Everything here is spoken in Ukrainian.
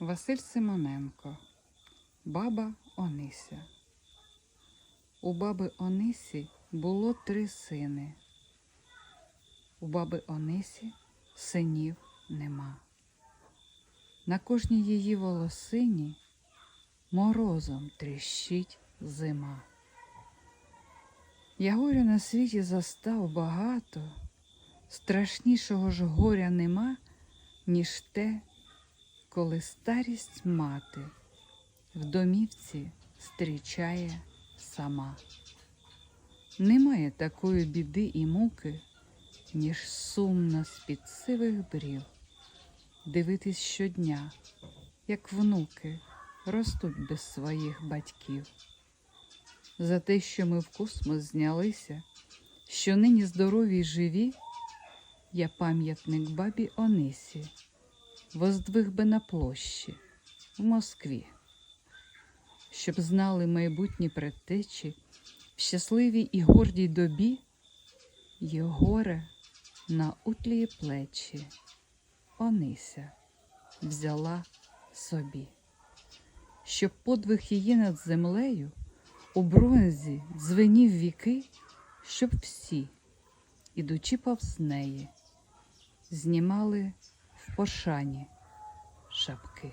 Василь Симоненко, баба Онися. У баби Онисі було три сини. У баби Онисі синів нема. На кожній її волосині морозом тріщить зима. Я горя на світі застав багато, страшнішого ж горя нема, ніж те, коли старість мати в домівці зустрічає сама. Немає такої біди і муки, ніж сумно з-під сивих брів, дивитись щодня, як внуки ростуть без своїх батьків. За те, що ми в космос знялися, що нині здорові й живі, я пам'ятник бабі Онисі воздвиг би на площі в Москві, щоб знали майбутні предтечі в щасливій і гордій добі є горе на утлії плечі. Онися взяла собі, щоб подвиг її над землею у бронзі дзвенів віки, щоб всі, ідучи повз неї, знімали пошані шапки.